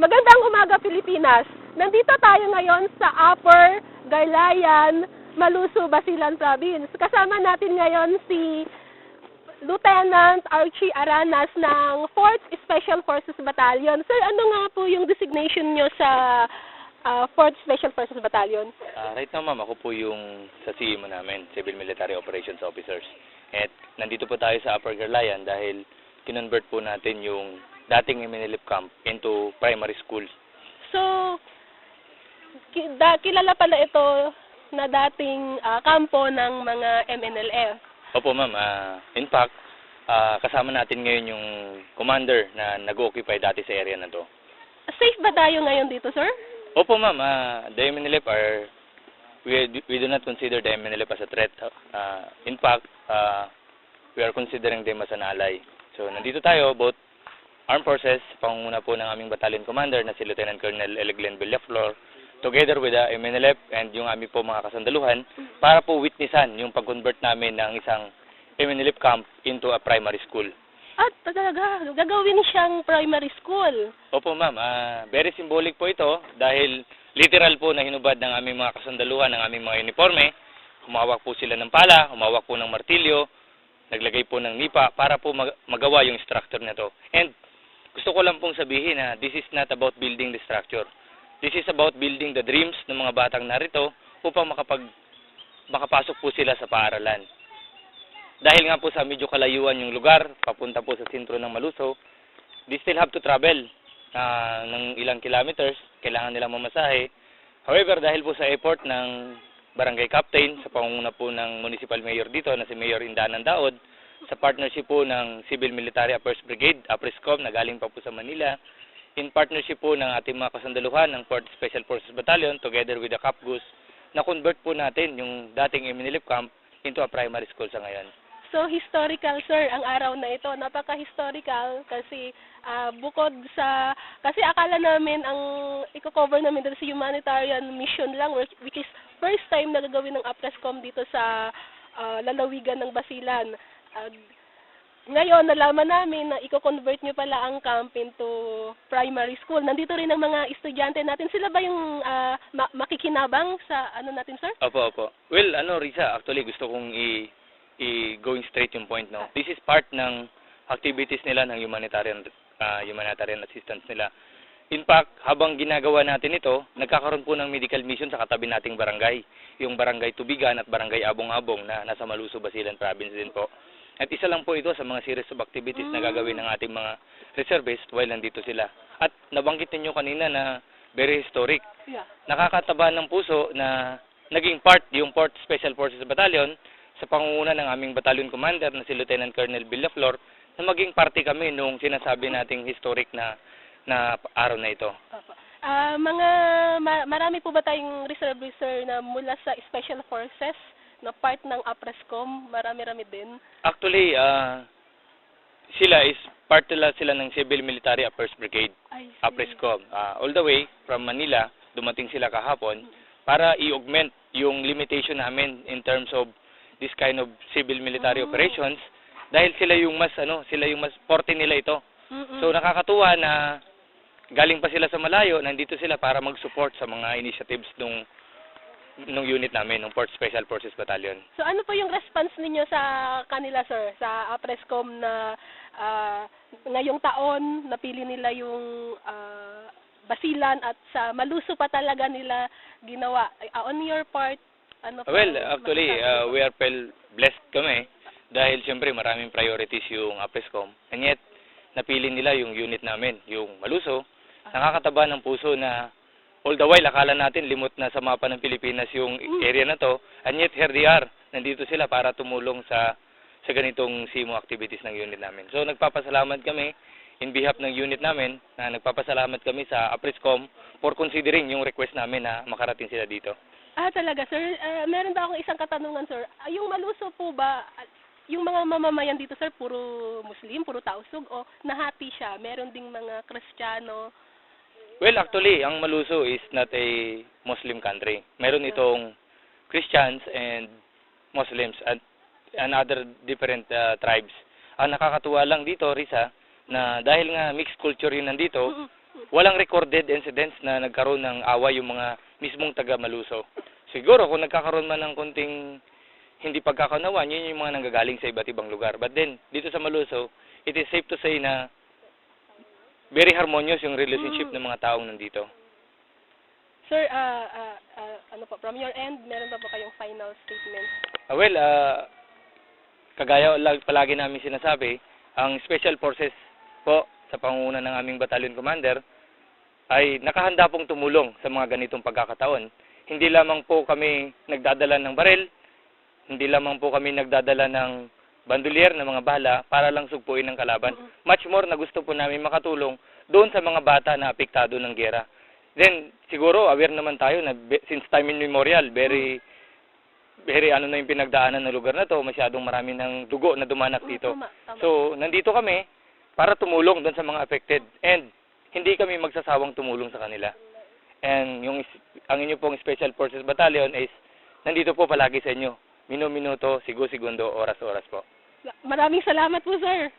Magandang umaga Pilipinas. Nandito tayo ngayon sa Upper Garlayan, Maluso, Basilan Province. Kasama natin ngayon si Lieutenant Archie Aranas ng 4th Special Forces Battalion. Sir, ano nga po yung designation nyo sa ah, 4th Special Forces Battalion? Ah, right now, ma'am, ako po yung sa CMO namin, Civil Military Operations Officers. At nandito po tayo sa Upper Garlayan dahil kinonvert po natin yung dating Eminilip Camp into primary school. So, ki- da, kilala pala ito na dating ah, kampo ng mga MNLF. Opo, ma'am. ah, in fact, ah, kasama natin ngayon yung commander na nag-occupy dati sa area na to. Safe ba tayo ngayon dito, sir? Opo, ma'am. ah, the MNLF are, we, we do not consider the MNLF as a threat. Ah, in fact, ah, we are considering them as an ally. So, nandito tayo, both Armed Forces, pangunguna po ng aming battalion commander na si Lieutenant Colonel Eleglen Villaflor, together with the MNLF and yung aming po mga kasandaluhan, para po witnessan yung pag-convert namin ng isang MNLF camp into a primary school. At talaga, gagawin siyang primary school. Opo ma'am, ah, very symbolic po ito dahil literal po na hinubad ng aming mga kasandaluhan, ng aming mga uniforme. Humawak po sila ng pala, humawak po ng martilyo, naglagay po ng nipa para po mag- magawa yung structure na to. And gusto ko lang pong sabihin na this is not about building the structure. This is about building the dreams ng mga batang narito upang makapag makapasok po sila sa paaralan. Dahil nga po sa medyo kalayuan yung lugar, papunta po sa sentro ng Maluso, they still have to travel ah, ng ilang kilometers, kailangan nilang mamasahe. However, dahil po sa effort ng barangay captain, sa pangunguna po ng municipal mayor dito na si Mayor Indanan Daod, sa partnership po ng Civil Military Affairs Brigade, APRISCOM, na galing pa po sa Manila, in partnership po ng ating mga kasandaluhan ng 4th Special Forces Battalion together with the CAPGUS, na-convert po natin yung dating Eminilip Camp into a primary school sa ngayon. So, historical, sir, ang araw na ito. Napaka-historical kasi ah, bukod sa... Kasi akala namin ang i-cover namin dito sa humanitarian mission lang, which is first time na gagawin ng APRESCOM dito sa ah, lalawigan ng Basilan. Ah, ngayon, nalaman namin na i-convert nyo pala ang camp into primary school. Nandito rin ang mga estudyante natin. Sila ba yung ah, ma- makikinabang sa ano natin, sir? Opo, opo. Well, ano, Risa, actually gusto kong i, i going straight yung point, no? This is part ng activities nila ng humanitarian ah, humanitarian assistance nila. In fact, habang ginagawa natin ito, nagkakaroon po ng medical mission sa katabi nating barangay, yung barangay Tubigan at barangay Abong-Abong na nasa Maluso, Basilan Province din po. At isa lang po ito sa mga series of activities na gagawin ng ating mga reservists while nandito sila. At nabanggit ninyo kanina na very historic Yeah. nakakataba ng puso na naging part yung 4th Special Forces Battalion sa pangunguna ng aming battalion commander na si Lieutenant Colonel Villaflor na maging parte kami nung sinasabi nating historic na na araw na ito. Opo. Ah, mga ma- marami po ba tayong reserve sir na mula sa Special Forces na part ng APRESCOM? Marami-rami din. Actually, ah sila is part nila sila ng Civil Military Affairs Brigade, I see. APRESCOM. Ah, all the way from Manila, dumating sila kahapon para i-augment yung limitation namin in terms of this kind of civil military Oh. operations dahil sila yung mas ano, sila yung mas forte nila ito. Mm-mm. So nakakatuwa na galing pa sila sa malayo, nandito sila para mag-support sa mga initiatives nung nung unit namin, ng 4th Special Forces Battalion. So ano po yung response ninyo sa kanila sir sa APRESCOM na ah, ngayong taon napili nila yung ah, Basilan at sa Maluso pa talaga nila ginawa. Ah, on your part, ano po Well, actually, uh, we are well blessed kami dahil siyempre maraming priorities yung APESCOM. And yet, napili nila yung unit namin, yung Maluso. Nakakataba ng puso na all the while, akala natin limot na sa mapa ng Pilipinas yung area na to. And yet, here they are. Nandito sila para tumulong sa sa ganitong SIMO activities ng unit namin. So, nagpapasalamat kami in behalf ng unit namin na nagpapasalamat kami sa APRESCOM for considering yung request namin na makarating sila dito. Ah, talaga, sir. Ah, meron ba akong isang katanungan, sir? Ah, yung maluso po ba, ah, yung mga mamamayan dito, sir, puro Muslim, puro tausug, o nahati siya? Meron ding mga Kristiyano? Well, actually, ang Maluso is not a Muslim country. Meron itong Christians and Muslims and, and other different uh, tribes. Ang nakakatuwa lang dito, Risa, na dahil nga mixed culture yun nandito, walang recorded incidents na nagkaroon ng away yung mga mismong taga Maluso. Siguro kung nagkakaroon man ng konting hindi pagkakaunawan, yun yung mga nanggagaling sa iba't ibang lugar. But then, dito sa Maluso, it is safe to say na very harmonious yung relationship Mm. ng mga taong nandito. Sir, ah, ah, ah, ano po, from your end, meron pa ba kayong final statement? Ah, well, ah, kagaya lag- palagi namin sinasabi, ang Special Forces po sa pangunguna ng aming battalion commander ay nakahanda pong tumulong sa mga ganitong pagkakataon. Hindi lamang po kami nagdadala ng baril, hindi lamang po kami nagdadala ng bandolier ng mga bala para lang sugpuin ng kalaban. Much more na gusto po namin makatulong doon sa mga bata na apektado ng gera. Then, siguro, aware naman tayo na since time immemorial, very very ano na yung pinagdaanan ng lugar na to, masyadong marami ng dugo na dumanak dito. So, nandito kami para tumulong doon sa mga affected and hindi kami magsasawang tumulong sa kanila. And yung ang inyo pong Special Forces Battalion is nandito po palagi sa inyo. Minu-minuto, sigo-segundo, oras-oras po. Maraming salamat po, sir.